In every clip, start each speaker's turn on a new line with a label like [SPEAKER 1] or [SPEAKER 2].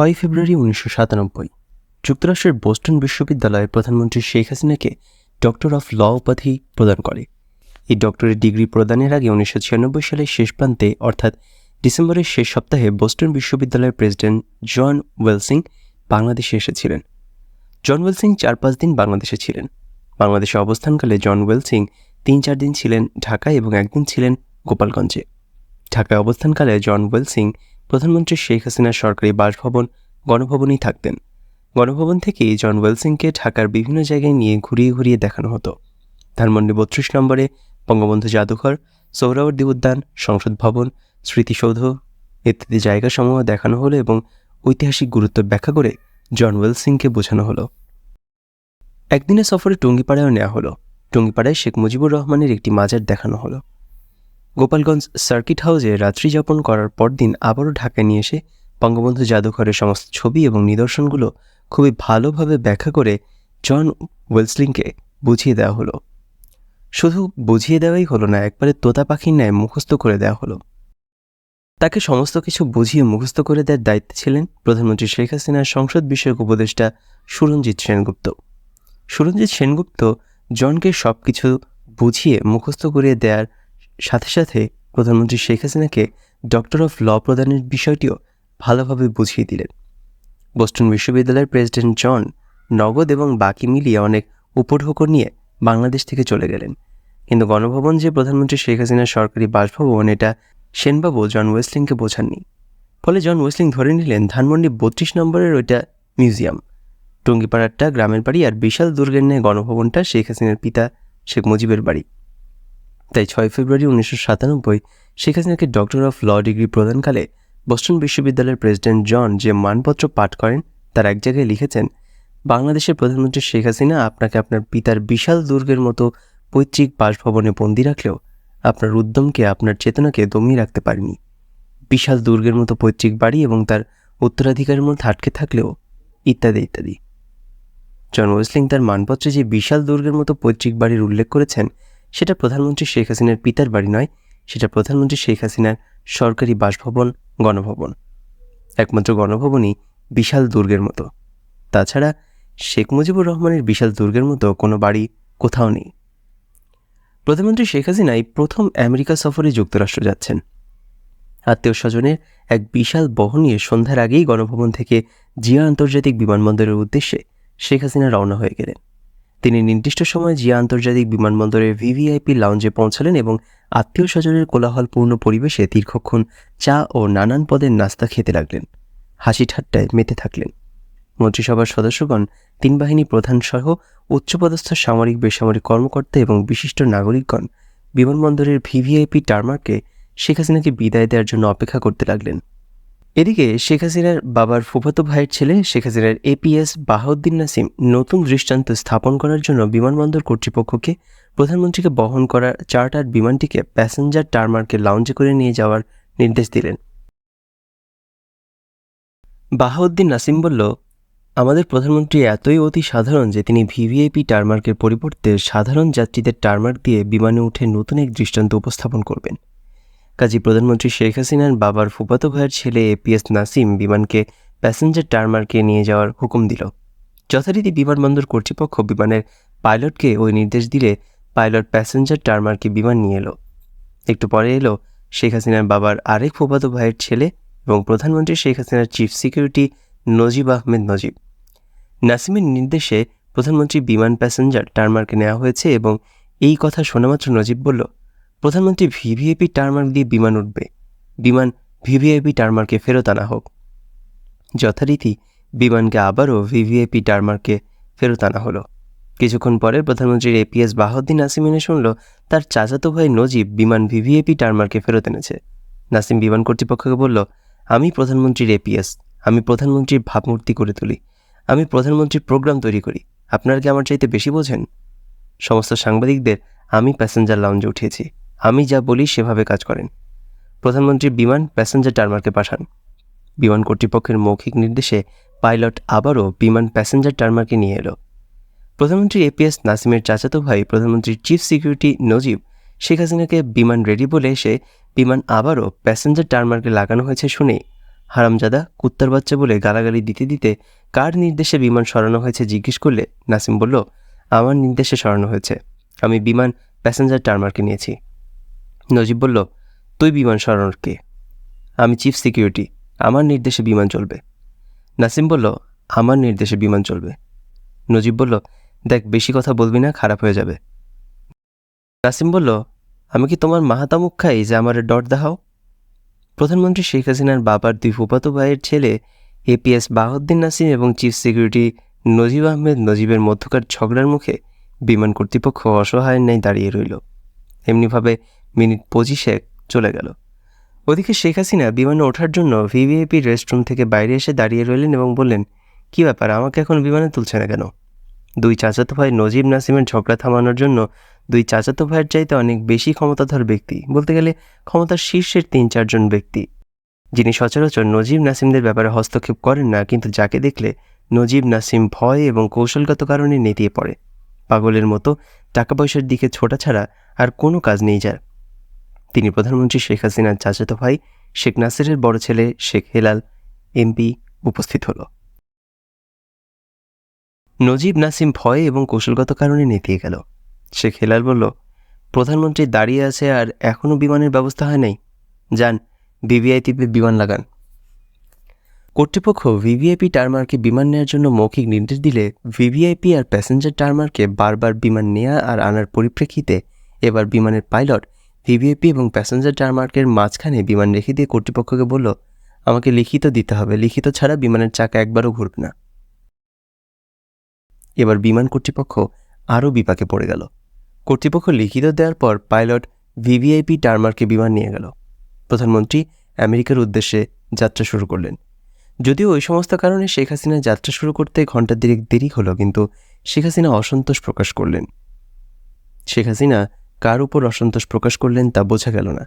[SPEAKER 1] ছয় ফেব্রুয়ারি উনিশশো সাতানব্বই। যুক্তরাষ্ট্রের বোস্টন বিশ্ববিদ্যালয়ের প্রধানমন্ত্রী শেখ হাসিনাকে ডক্টর অফ ল উপাধি প্রদান করে। এই ডক্টরের ডিগ্রি প্রদানের আগে উনিশশো ছিয়ানব্বই সালের শেষ প্রান্তে, অর্থাৎ ডিসেম্বরের শেষ সপ্তাহে, বোস্টন বিশ্ববিদ্যালয়ের প্রেসিডেন্ট জন ওয়েলসিং বাংলাদেশে এসেছিলেন। জন ওয়েলসিং চার পাঁচ দিন বাংলাদেশে ছিলেন। বাংলাদেশে অবস্থানকালে জন ওয়েলসিং তিন চার দিন ছিলেন ঢাকায় এবং একদিন ছিলেন গোপালগঞ্জে। ঢাকায় অবস্থানকালে জন ওয়েলসিং প্রধানমন্ত্রী শেখ হাসিনার সরকারি বাসভবন গণভবনেই থাকতেন। গণভবন থেকেই জন ওয়েলসিংকে ঢাকার বিভিন্ন জায়গায় নিয়ে ঘুরিয়ে ঘুরিয়ে দেখানো হতো। ধানমন্ডি বত্রিশ নম্বরে বঙ্গবন্ধু জাদুঘর সৌরাবর্দী উদ্যান, সংসদ ভবন, স্মৃতিসৌধ ইত্যাদি জায়গাসমূহ দেখানো হলো এবং ঐতিহাসিক গুরুত্ব ব্যাখ্যা করে জন ওয়েলসিংকে বোঝানো হলো। একদিনের সফরে টুঙ্গিপাড়ায়ও নেওয়া হলো। টুঙ্গিপাড়ায় শেখ মুজিবুর রহমানের একটি মাজার দেখানো হলো। গোপালগঞ্জ সার্কিট হাউসে রাত্রি যাপন করার পরদিন আবারও ঢাকায় নিয়ে এসে বঙ্গবন্ধু জাদুঘরের সমস্ত ছবি এবং নিদর্শনগুলো খুবই ভালোভাবে ব্যাখ্যা করে জন ওয়েলসলিংকে বুঝিয়ে দেওয়া হলো। শুধু বুঝিয়ে দেওয়াই হলো না, একবারে তোতা পাখির ন্যায় মুখস্থ করে দেওয়া হলো। তাকে সমস্ত কিছু বুঝিয়ে মুখস্থ করে দেওয়ার দায়িত্বে ছিলেন প্রধানমন্ত্রী শেখ হাসিনার সংসদ বিষয়ক উপদেষ্টা সুরঞ্জিত সেনগুপ্ত। সুরঞ্জিত সেনগুপ্ত জনকে সব কিছু বুঝিয়ে মুখস্থ করিয়ে দেওয়ার সাথে সাথে প্রধানমন্ত্রী শেখ হাসিনাকে ডক্টর অফ ল প্রদানের বিষয়টিও ভালোভাবে বুঝিয়ে দিলেন। বোস্টন বিশ্ববিদ্যালয়ের প্রেসিডেন্ট জন নগদ এবং বাকি মিলিয়ে অনেক উপঢৌকন নিয়ে বাংলাদেশ থেকে চলে গেলেন। কিন্তু গণভবন যে প্রধানমন্ত্রী শেখ হাসিনার সরকারি বাসভবন, এটা সেনবাবু জন ওয়েসলিংকে বোঝাননি। ফলে জন ওয়েসলিং ধরে নিলেন, ধানমন্ডি বত্রিশ নম্বরের ওইটা মিউজিয়াম। টুঙ্গিপাড়ারটা গ্রামের বাড়ি আর বিশাল দুর্গের ন্যায় গণভবনটা শেখ হাসিনার পিতা শেখ মুজিবের বাড়ি। তাই ছয় ফেব্রুয়ারি উনিশশো সাতানব্বই শেখ হাসিনাকে ডক্টর অফ ল ডিগ্রি প্রদানকালে বস্টন বিশ্ববিদ্যালয়ের প্রেসিডেন্ট জন যে মানপত্র পাঠ করেন, তার এক জায়গায় লিখেছেন, বাংলাদেশের প্রধানমন্ত্রী শেখ হাসিনা আপনাকে আপনার পিতার বিশাল দুর্গের মতো পৈতৃক বাসভবনে বন্দি রাখলেও আপনার উদ্যমকে, আপনার চেতনাকে দমিয়ে রাখতে পারেনি। বিশাল দুর্গের মতো পৈতৃক বাড়ি এবং তার উত্তরাধিকারের মধ্যে আটকে থাকলেও ইত্যাদি ইত্যাদি। জন ওয়েসলিং তার মানপত্রে যে বিশাল দুর্গের মতো পৈতৃক বাড়ির উল্লেখ করেছেন সেটা প্রধানমন্ত্রী শেখ হাসিনার পিতার বাড়ি নয়, সেটা প্রধানমন্ত্রী শেখ হাসিনার সরকারি বাসভবন, গণভবন। একমাত্র গণভবনই বিশাল দুর্গের মতো। তাছাড়া শেখ মুজিবুর রহমানের বিশাল দুর্গের মতো কোনো বাড়ি কোথাও নেই। প্রধানমন্ত্রী শেখ হাসিনাই প্রথম আমেরিকা সফরে যুক্তরাষ্ট্র যাচ্ছেন। আত্মীয় স্বজনের এক বিশাল বহ নিয়ে সন্ধ্যার আগেই গণভবন থেকে জিয়া আন্তর্জাতিক বিমানবন্দরের উদ্দেশ্যে শেখ হাসিনা রওনা হয়ে গেলেন। তিনি নির্দিষ্ট সময়ে জিয়া আন্তর্জাতিক বিমানবন্দরের ভিভিআইপি লাউঞ্জে পৌঁছালেন এবং আত্মীয় স্বজনের কোলাহলপূর্ণ পরিবেশে দীর্ঘক্ষণ চা ও নানান পদের নাস্তা খেতে লাগলেন। হাসি ঠাট্টায় মেতে থাকলেন। মন্ত্রিসভার সদস্যগণ, তিন বাহিনী প্রধান সহ উচ্চপদস্থ সামরিক, বেসামরিক কর্মকর্তা এবং বিশিষ্ট নাগরিকগণ বিমানবন্দরের ভিভিআইপি টার্মারকে শেখ হাসিনাকে বিদায় দেওয়ার জন্য অপেক্ষা করতে লাগলেন। এদিকে শেখ হাসিনার বাবার ফুফাতো ভাইয়ের ছেলে শেখ হাসিনার এপিএস বাহাউদ্দিন নাসিম নতুন দৃষ্টান্ত স্থাপন করার জন্য বিমানবন্দর কর্তৃপক্ষকে প্রধানমন্ত্রীকে বহন করা চার্টার বিমানটিকে প্যাসেঞ্জার টার্মারকে লাউঞ্জে করে নিয়ে যাওয়ার নির্দেশ দিলেন। বাহাউদ্দিন নাসিম বলল, আমাদের প্রধানমন্ত্রী এতই অতি সাধারণ যে তিনি ভিভিআইপি টার্মার্কের পরিবর্তে সাধারণ যাত্রীদের টার্মার্ক দিয়ে বিমানে উঠে নতুন এক দৃষ্টান্ত উপস্থাপন করবেন। কাজী প্রধানমন্ত্রী শেখ হাসিনার বাবার ফুফাতো ভাইয়ের ছেলে এপিএস নাসিম বিমানকে প্যাসেঞ্জার টার্মার্কে নিয়ে যাওয়ার হুকুম দিল। যথারীতি বিমানবন্দর কর্তৃপক্ষ বিমানের পাইলটকে ওই নির্দেশ দিলে পাইলট প্যাসেঞ্জার টার্মার্কে বিমান নিয়ে এলো। একটু পরে এলো শেখ হাসিনার বাবার আরেক ফুফাতো ভাইয়ের ছেলে এবং প্রধানমন্ত্রী শেখ হাসিনার চিফ সিকিউরিটি নজিব আহমেদ নজিব। নাসিমের নির্দেশে প্রধানমন্ত্রী বিমান প্যাসেঞ্জার টার্মার্কে নেওয়া হয়েছে এবং এই কথা শোনামাত্র নজিব বলল প্রধানমন্ত্রী ভিভিআইপি টার্মার্ক দিয়ে বিমান উঠবে। বিমান ভিভিআইপি টার্মার্কে ফেরত আনা হোক। যথারীতি বিমানকে আবারও ভিভিআইপি টার্মার্কে ফেরত আনা হলো। কিছুক্ষণ পরে প্রধানমন্ত্রীর এপিএস বাহদ্দিন নাসিম এনে শুনল, তার চাচাতো ভাই নজিব বিমান ভিভিএপি টার্মার্কে ফেরত এনেছে। নাসিম বিমান কর্তৃপক্ষকে বলল, আমি প্রধানমন্ত্রীর এপিএস, আমি প্রধানমন্ত্রীর ভাবমূর্তি করে তুলি। আমি প্রধানমন্ত্রীর প্রোগ্রাম তৈরি করি। আপনারা কি আমার চাইতে বেশি বোঝেন? সমস্ত সাংবাদিকদের আমি প্যাসেঞ্জার লাউঞ্জে উঠিয়েছি। আমি যা বলি সেভাবে কাজ করেন। প্রধানমন্ত্রী বিমান প্যাসেঞ্জার টার্মারকে পাঠান। বিমান কর্তৃপক্ষের মৌখিক নির্দেশে পাইলট আবারও বিমান প্যাসেঞ্জার টার্মারকে নিয়ে এলো। প্রধানমন্ত্রী এপিএস নাসিমের চাচাতো ভাই প্রধানমন্ত্রীর চিফ সিকিউরিটি নজিব শেখ হাসিনাকে বিমান রেডি বলে এসে বিমান আবারও প্যাসেঞ্জার টার্মারকে লাগানো হয়েছে শুনে হারামজাদা, কুত্তার বাচ্চা বলে গালাগালি দিতে দিতে কার নির্দেশে বিমান সরানো হয়েছে জিজ্ঞেস করলে নাসিম বলল, আমার নির্দেশে সরানো হয়েছে। আমি বিমান প্যাসেঞ্জার টার্মারকে নিয়েছি। নজিব বলল, তুই বিমান সরানোর কে? আমি চিফ সিকিউরিটি, আমার নির্দেশে বিমান চলবে। নাসিম বলল, আমার নির্দেশে বিমান চলবে। নজিব বলল, দেখ, বেশি কথা বলবি না, খারাপ হয়ে যাবে। নাসিম বলল, আমি কি তোমার মাহাতামুখ খাই যে আমার ডট দেখাও? প্রধানমন্ত্রী শেখ হাসিনার বাবার দুই ফুফাতো ভাইয়ের ছেলে এপিএস বাহাউদ্দিন নাসিম এবং চিফ সিকিউরিটি নজিব আহমেদ নজিবের মধ্যকার ঝগড়ার মুখে বিমান কর্তৃপক্ষ অসহায়ের ন্যায় দাঁড়িয়ে রইল। এমনিভাবে মিনিট পঁচিশেক চলে গেল। ওদিকে শেখ হাসিনা বিমানে ওঠার জন্য ভিভিআইপি রেস্টরুম থেকে বাইরে এসে দাঁড়িয়ে রইলেন এবং বললেন, কী ব্যাপার, আমাকে এখন বিমানে তুলছে না কেন? দুই চাচাতো ভাই নজিব নাসিমের ঝগড়া থামানোর জন্য দুই চাচাতো ভাইয়ের চাইতে অনেক বেশি ক্ষমতাধর ব্যক্তি, বলতে গেলে ক্ষমতার শীর্ষের তিন চারজন ব্যক্তি। যিনি সচরাচর নজিব নাসিমদের ব্যাপারে হস্তক্ষেপ করেন না, কিন্তু যাকে দেখলে নজিব নাসিম ভয় এবং কৌশলগত কারণে নেতিয়ে পড়ে। পাগলের মতো টাকা পয়সার দিকে ছোটা ছাড়া আর কোনো কাজ নেই যার। তিনি প্রধানমন্ত্রী শেখ হাসিনার চাচাতো ভাই শেখ নাসিরের বড় ছেলে শেখ হেলাল, এমপি, উপস্থিত হল। নজিব নাসিম ভয়ে এবং কৌশলগত কারণে নেতিয়ে গেল। শেখ হেলাল বলল, প্রধানমন্ত্রী দাঁড়িয়ে আছে আর এখনও বিমানের ব্যবস্থা হয় নাই। যান ভিভিআইপিতে বিমান লাগান। কর্তৃপক্ষ ভিভিআইপি টার্মারকে বিমান নেওয়ার জন্য মৌখিক নির্দেশ দিলে ভিভিআইপি আর প্যাসেঞ্জার টার্মারকে বারবার বিমান নেওয়া আর আনার পরিপ্রেক্ষিতে এবার বিমানের পাইলট ভিভিআইপি এবং প্যাসেঞ্জার টার্মার্কের মাঝখানে বিমান রেখে দিয়ে কর্তৃপক্ষকে বলল, আমাকে লিখিত দিতে হবে। লিখিত ছাড়া বিমানের চাকা একবারও ঘুরবে না। এবার বিমান কর্তৃপক্ষ আরও বিপাকে পড়ে গেল। কর্তৃপক্ষ লিখিত দেওয়ার পর পাইলট ভিভিআইপি টার্মারকে বিমান নিয়ে গেল। প্রধানমন্ত্রী আমেরিকার উদ্দেশ্যে যাত্রা শুরু করলেন। যদিও ওই সমস্ত কারণে শেখ হাসিনা যাত্রা শুরু করতে ঘণ্টা দেরিক দেরি হলো, কিন্তু শেখ হাসিনা অসন্তোষ প্রকাশ করলেন। শেখ হাসিনা কার উপর অসন্তোষ প্রকাশ করলেন তা বোঝা গেল না।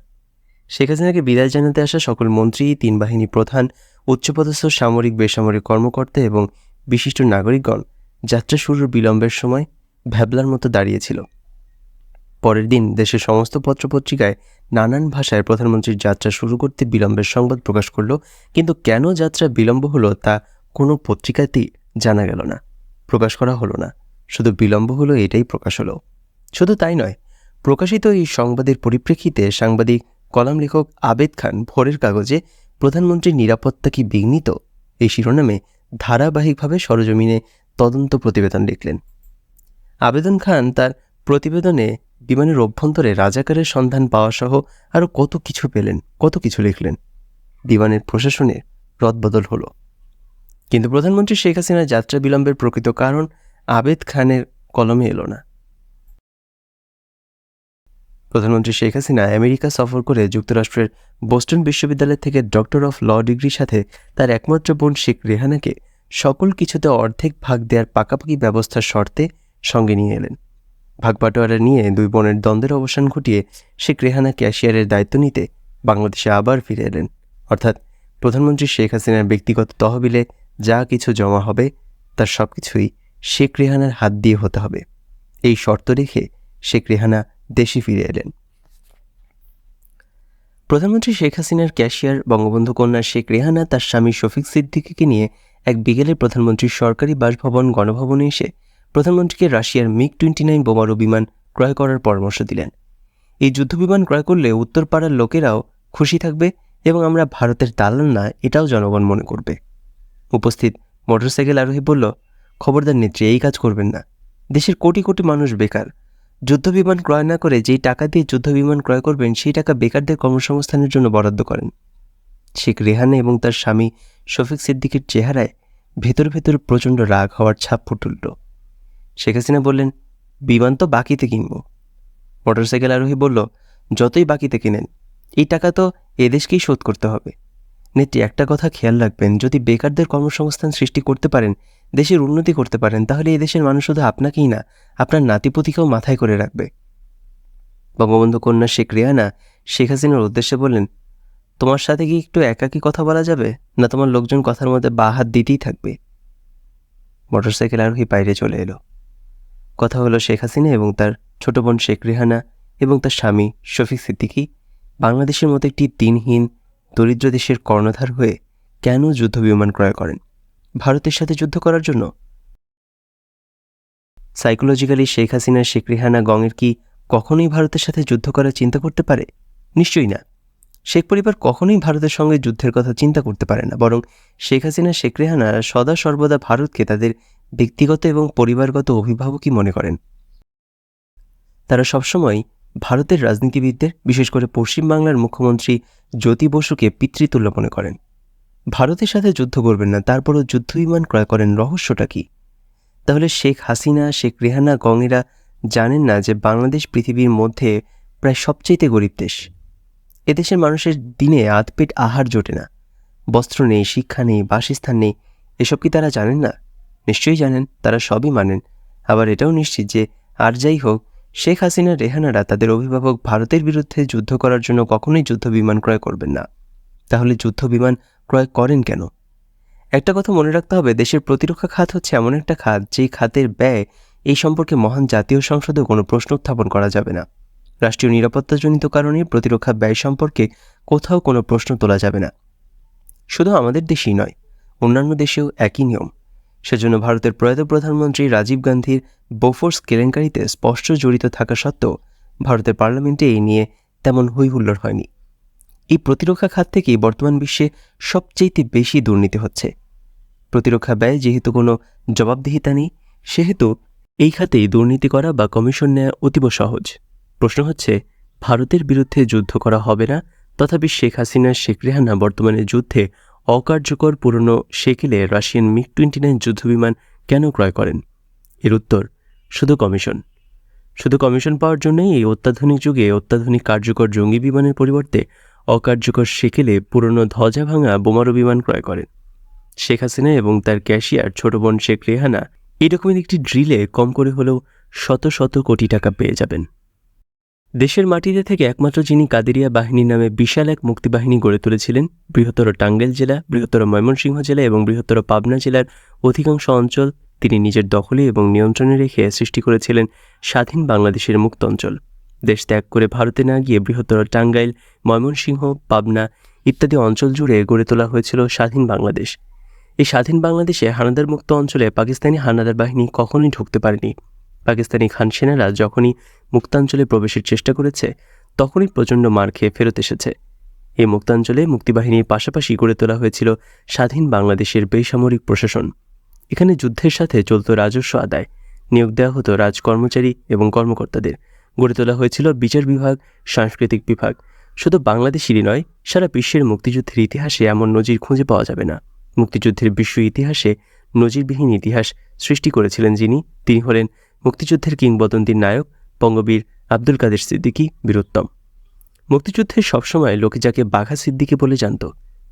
[SPEAKER 1] শেখ হাসিনাকে বিদায় জানাতে আসা সকল মন্ত্রী, তিন বাহিনী প্রধান, উচ্চপদস্থ সামরিক, বেসামরিক কর্মকর্তা এবং বিশিষ্ট নাগরিকগণ যাত্রা শুরুর বিলম্বের সময় ভ্যাবলার মতো দাঁড়িয়েছিল। পরের দিন দেশের সমস্ত পত্রপত্রিকায় নানান ভাষায় প্রধানমন্ত্রীর যাত্রা শুরু করতে বিলম্বের সংবাদ প্রকাশ করল, কিন্তু কেন যাত্রা বিলম্ব হলো তা কোনো পত্রিকাতেই জানা গেল না। প্রকাশ করা হলো না। শুধু বিলম্ব হলো এটাই প্রকাশ হলো। শুধু তাই নয় প্রকাশিত এই সংবাদের পরিপ্রেক্ষিতে সাংবাদিক, কলাম লেখক আবেদ খান ভোরের কাগজে প্রধানমন্ত্রীর নিরাপত্তা কি বিঘ্নিত? এই শিরোনামে ধারাবাহিকভাবে সরজমিনে তদন্ত প্রতিবেদন লিখলেন। আবেদন খান তার প্রতিবেদনে বিমানের অভ্যন্তরে রাজাকারের সন্ধান পাওয়া সহ আরও কত কিছু পেলেন, কত কিছু লিখলেন। বিমানের প্রশাসনের রদবদল হলো। কিন্তু প্রধানমন্ত্রী শেখ হাসিনার যাত্রা বিলম্বের প্রকৃত কারণ আবেদ খানের কলমে এলো না। প্রধানমন্ত্রী শেখ হাসিনা আমেরিকা সফর করে যুক্তরাষ্ট্রের বোস্টন বিশ্ববিদ্যালয় থেকে ডক্টর অফ ল ডিগ্রির সাথে তার একমাত্র বোন শেখ রেহানাকে সকল কিছুতে অর্ধেক ভাগ দেওয়ার পাকাপাকি ব্যবস্থার শর্তে সঙ্গে নিয়ে এলেন। ভাগবাটোয়ারা নিয়ে দুই বোনের দ্বন্দ্বের অবসান ঘটিয়ে শেখ রেহানা ক্যাশিয়ারের দায়িত্ব নিতে বাংলাদেশে আবার ফিরে এলেন। অর্থাৎ প্রধানমন্ত্রী শেখ হাসিনার ব্যক্তিগত তহবিলে যা কিছু জমা হবে, তার সব কিছুই শেখ রেহানার হাত দিয়ে হতে হবে। এই শর্ত রেখে শেখ রেহানা দেশে ফিরে এলেন। প্রধানমন্ত্রী শেখ হাসিনার ক্যাশিয়ার বঙ্গবন্ধু কন্যা শেখ রেহানা তার স্বামী শফিক সিদ্দিকিকে নিয়ে এক বিকেলে প্রধানমন্ত্রীর সরকারি বাসভবন, গণভবনে এসে প্রধানমন্ত্রীকে রাশিয়ার মিগ টোয়েন্টি নাইন বোমারু বিমান ক্রয় করার পরামর্শ দিলেন। এই যুদ্ধবিমান ক্রয় করলে উত্তরপাড়ার লোকেরাও খুশি থাকবে এবং আমরা ভারতের দালাল না, এটাও জনগণ মনে করবে। উপস্থিত মোটরসাইকেল আরোহী বলল, খবরদার নেত্রী, এই কাজ করবেন না। দেশের কোটি কোটি মানুষ বেকার। যুদ্ধবিমান ক্রয় না করে যেই টাকা দিয়ে যুদ্ধবিমান ক্রয় করবেন, সেই টাকা বেকারদের কর্মসংস্থানের জন্য বরাদ্দ করেন। শেখ রেহানা এবং তার স্বামী শফিক সিদ্দিকের চেহারায় ভেতর ভেতর প্রচণ্ড রাগ হওয়ার ছাপ ফুটুল শেখ হাসিনা বললেন, বিমান তো বাকিতে কিনব। মোটরসাইকেল আরোহী বলল, যতই বাকিতে কিনেন, এই টাকা তো এদেশকেই শোধ করতে হবে। নেত্রী, একটা কথা খেয়াল রাখবেন, যদি বেকারদের কর্মসংস্থান সৃষ্টি করতে পারেন দেশের উন্নতি করতে পারেন, তাহলে এদেশের মানুষ শুধু আপনাকেই না, আপনার নাতিপুতিকেও মাথায় করে রাখবে। বঙ্গবন্ধু কন্যা শেখ রেহানা শেখ হাসিনার উদ্দেশ্যে বললেন, তোমার সাথে কি একটু একাকী কথা বলা যাবে? না, তোমার লোকজন কথার মধ্যে বা হাত দিতেই থাকবে? মোটরসাইকেল আরোহী বাইরে চলে এলো। কথা হলো শেখ হাসিনা এবং তার ছোট বোন শেখ রেহানা এবং তার স্বামী শফিক সিদ্দিকি বাংলাদেশের মতো একটি দিনহীন, দরিদ্র দেশের কর্ণধার হয়ে কেন যুদ্ধ বিমান ক্রয় করেন? ভারতের সাথে যুদ্ধ করার জন্য? সাইকোলজিক্যালি শেখ হাসিনা শেখ রেহানা গঙের কি কখনোই ভারতের সাথে যুদ্ধ করার চিন্তা করতে পারে? নিশ্চয়ই না। শেখ পরিবার কখনোই ভারতের সঙ্গে যুদ্ধের কথা চিন্তা করতে পারে না, বরং শেখ হাসিনা শেখ রেহানা সদা সর্বদা ভারতকে তাদের ব্যক্তিগত এবং পরিবারগত অভিভাবকই মনে করেন। তারা সবসময় ভারতের রাজনীতিবিদদের, বিশেষ করে পশ্চিমবাংলার মুখ্যমন্ত্রী জ্যোতি বসুকে পিতৃতুল্য মনে করেন। ভারতের সাথে যুদ্ধ করবেন না, তারপরও যুদ্ধ বিমান ক্রয় করেন, রহস্যটা কি? তাহলে শেখ হাসিনা, শেখ রেহানা গঙেরা জানেন না যে বাংলাদেশ পৃথিবীর মধ্যে প্রায় সবচেয়ে গরিব দেশ। এদেশের মানুষের দিনে আধপেট আহার জোটে না। বস্ত্র নেই, শিক্ষা নেই, বাসস্থান নেই, এসব কি তারা জানেন না? নিশ্চয়ই জানেন, তারা সবই মানেন। আবার এটাও নিশ্চিত যে আর যাই হোক, শেখ হাসিনা, রেহানারা তাদের অভিভাবক ভারতের বিরুদ্ধে যুদ্ধ করার জন্য কখনোই যুদ্ধ বিমান ক্রয় করবেন না। তাহলে যুদ্ধ বিমান ক্রয় করেন কেন? একটা কথা মনে রাখতে হবে, দেশের প্রতিরক্ষা খাত হচ্ছে এমন একটা খাত যেই খাতের ব্যয় এই সম্পর্কে মহান জাতীয় সংসদেও কোনো প্রশ্ন উত্থাপন করা যাবে না। রাষ্ট্রীয় নিরাপত্তাজনিত কারণে প্রতিরক্ষা ব্যয় সম্পর্কে কোথাও কোনো প্রশ্ন তোলা যাবে না। শুধু আমাদের দেশেই নয়, অন্যান্য দেশেও একই নিয়ম। সেজন্য ভারতের প্রয়াত প্রধানমন্ত্রী রাজীব গান্ধীর বোফোর্স কেলেঙ্কারিতে স্পষ্ট জড়িত থাকা সত্ত্বেও ভারতের পার্লামেন্টে এই নিয়ে তেমন হৈহুল্লোড় হয়নি। এই প্রতিরক্ষা খাত থেকেই বর্তমান বিশ্বে সবচেয়ে বেশি দুর্নীতি হচ্ছে। প্রতিরক্ষা ব্যয় যেহেতু কোনো জবাবদিহিতা নেই, সেহেতু এই খাতেই দুর্নীতি করা বা কমিশন নেওয়া অতীব সহজ। প্রশ্ন হচ্ছে, ভারতের বিরুদ্ধে যুদ্ধ করা হবে না, তথাপি শেখ হাসিনা, শেখ রেহানা বর্তমানে যুদ্ধে অকার্যকর পুরনো সেকেলে রাশিয়ান মিগ টোয়েন্টি নাইন যুদ্ধবিমান কেন ক্রয় করেন? এর উত্তর, শুধু কমিশন। শুধু কমিশন পাওয়ার জন্যই এই অত্যাধুনিক যুগে অত্যাধুনিক কার্যকর জঙ্গি বিমানের পরিবর্তে অকার্যকর সেকেলে পুরনো ধ্বজা ভাঙা বোমারু বিমান ক্রয় করেন। শেখ হাসিনা এবং তার ক্যাশিয়ার ছোট বোন শেখ রেহানা এরকমের একটি ড্রিলে কম করে হলেও শত শত কোটি টাকা পেয়ে যাবেন। দেশের মাটিতে থেকে একমাত্র যিনি কাদেরিয়া বাহিনীর নামে বিশাল এক মুক্তিবাহিনী গড়ে তুলেছিলেন, বৃহত্তর টাঙ্গেল জেলা, বৃহত্তর ময়মনসিংহ জেলা এবং বৃহত্তর পাবনা জেলার অধিকাংশ অঞ্চল তিনি নিজের দখলে এবং নিয়ন্ত্রণে রেখে সৃষ্টি করেছিলেন স্বাধীন বাংলাদেশের মুক্ত অঞ্চল। দেশ ত্যাগ করে ভারতে না গিয়ে বৃহত্তর টাঙ্গাইল, ময়মনসিংহ, পাবনা ইত্যাদি অঞ্চল জুড়ে গড়ে তোলা হয়েছিল স্বাধীন বাংলাদেশ। এই স্বাধীন বাংলাদেশে হানাদার মুক্ত অঞ্চলে পাকিস্তানি হানাদার বাহিনী কখনোই ঢুকতে পারেনি। পাকিস্তানি খান সেনারা যখনই মুক্তাঞ্চলে প্রবেশের চেষ্টা করেছে, তখনই প্রচণ্ড মার খেয়ে ফেরত এসেছে। এই মুক্তাঞ্চলে মুক্তিবাহিনীর পাশাপাশি গড়ে তোলা হয়েছিল স্বাধীন বাংলাদেশের বেসামরিক প্রশাসন। এখানে যুদ্ধের সাথে চলত রাজস্ব আদায়। নিয়োগ দেওয়া হতো রাজকর্মচারী এবং কর্মকর্তাদের। গড়ে তোলা হয়েছিল বিচার বিভাগ, সাংস্কৃতিক বিভাগ। শুধু বাংলাদেশেরই নয়, সারা বিশ্বের মুক্তিযুদ্ধের ইতিহাসে এমন নজির খুঁজে পাওয়া যাবে না। মুক্তিযুদ্ধের বিশ্ব ইতিহাসে নজিরবিহীন ইতিহাস সৃষ্টি করেছিলেন যিনি। তিনি হলেন মুক্তিযুদ্ধের কিংবদন্তির নায়ক বঙ্গবীর আব্দুল কাদের সিদ্দিকী বীরোত্তম। মুক্তিযুদ্ধে সবসময় লোকে যাকে বাঘা সিদ্দিকী বলে জানত,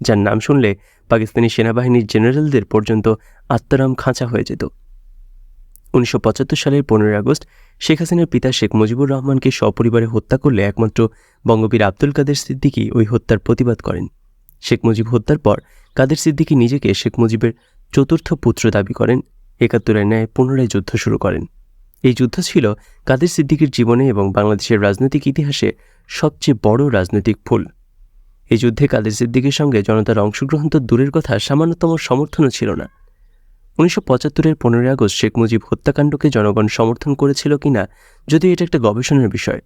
[SPEAKER 1] যার নাম শুনলে পাকিস্তানি সেনাবাহিনীর জেনারেলদের পর্যন্ত আত্মারাম খাঁচা হয়ে যেত। উনিশশো পঁচাত্তর সালের পনেরোই আগস্ট শেখ হাসিনার পিতা শেখ মুজিবুর রহমানকে সপরিবারে হত্যা করলে একমাত্র বঙ্গবীর আব্দুল কাদের সিদ্দিকী ওই হত্যার প্রতিবাদ করেন। শেখ মুজিব হত্যার পর কাদের সিদ্দিকী নিজেকে শেখ মুজিবের চতুর্থ পুত্র দাবি করেন একাত্তরের ন্যায় পুনরায় যুদ্ধ শুরু করেন। এই যুদ্ধ ছিল কাদের সিদ্দিকীর জীবনে এবং বাংলাদেশের রাজনৈতিক ইতিহাসে সবচেয়ে বড় রাজনৈতিক ফুল। এই যুদ্ধে কাদের সিদ্দিকীর সঙ্গে জনতার অংশগ্রহণ তো দূরের কথা, সামান্যতম সমর্থনও ছিল না। উনিশশো পঁচাত্তরের পনেরোই আগস্ট শেখ মুজিব হত্যাকাণ্ডকে জনগণ সমর্থন করেছিল কিনা, যদিও এটা একটা গবেষণার বিষয়।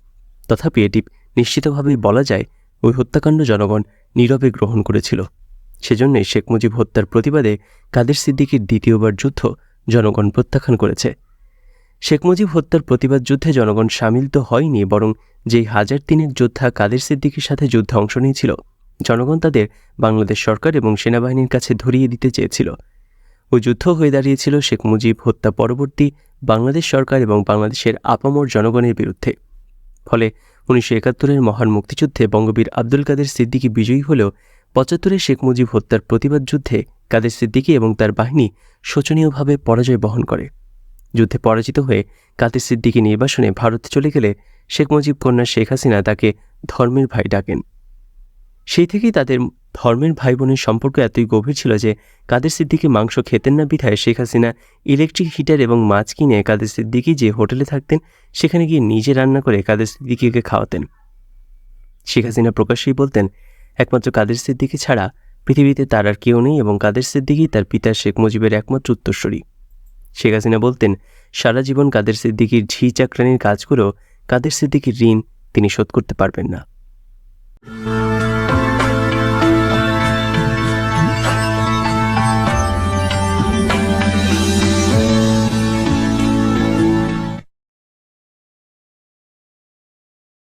[SPEAKER 1] তথাপি এটি নিশ্চিতভাবেই বলা যায় ওই হত্যাকাণ্ড জনগণ নীরবে গ্রহণ করেছিল। সেজন্যই শেখ মুজিব হত্যার প্রতিবাদে কাদের সিদ্দিকীর দ্বিতীয়বার যুদ্ধ জনগণ প্রত্যাখ্যান করেছে। শেখ মুজিব হত্যার প্রতিবাদ যুদ্ধে জনগণ সামিল তো হয়নি, বরং যেই হাজার তিনেক যোদ্ধা কাদের সিদ্দিকীর সাথে যুদ্ধে অংশ নিয়েছিল, জনগণ তাদের বাংলাদেশ সরকার এবং সেনাবাহিনীর কাছে ধরিয়ে দিতে চেয়েছিল। ওই যুদ্ধ হয়ে দাঁড়িয়েছিল শেখ মুজিব হত্যা পরবর্তী বাংলাদেশ সরকার এবং বাংলাদেশের আপামর জনগণের বিরুদ্ধে। ফলে উনিশশো একাত্তরের মহান মুক্তিযুদ্ধে বঙ্গবীর আব্দুল কাদের সিদ্দিকী বিজয়ী হলেও পঁচাত্তরে শেখ মুজিব হত্যার প্রতিবাদ যুদ্ধে কাদের সিদ্দিকী এবং তার বাহিনী শোচনীয়ভাবে পরাজয় বহন করে। যুদ্ধে পরাজিত হয়ে কাদের সিদ্দিকী নির্বাসনে ভারতে চলে গেলে শেখ মুজিব কন্যা শেখ হাসিনা তাকে ধর্মের ভাই ডাকেন। সেই থেকেই তাদের ধর্মের ভাই বোনের সম্পর্ক এতই গভীর ছিল যে কাদের সিদ্দিকি মাংস খেতেন না বিধায় শেখ হাসিনা ইলেকট্রিক হিটার এবং মাছ কিনে কাদের সিদ্দিকি যে হোটেলে থাকতেন, সেখানে গিয়ে নিজে রান্না করে কাদের সিদ্দিকিকে খাওয়াতেন। শেখ হাসিনা প্রকাশ্যেই বলতেন, একমাত্র কাদের সিদ্দিকি ছাড়া পৃথিবীতে তার আর কেউ নেই এবং কাদের সিদ্দিকী তার পিতা শেখ মুজিবের একমাত্র উত্তরসূরি শেখ হাসিনা বলতেন, সারা জীবন কাদের সিদ্দিকীর ঝি চাকরানির কাজ করেও কাদের সিদ্দিকির ঋণ তিনি শোধ করতে পারবেন না।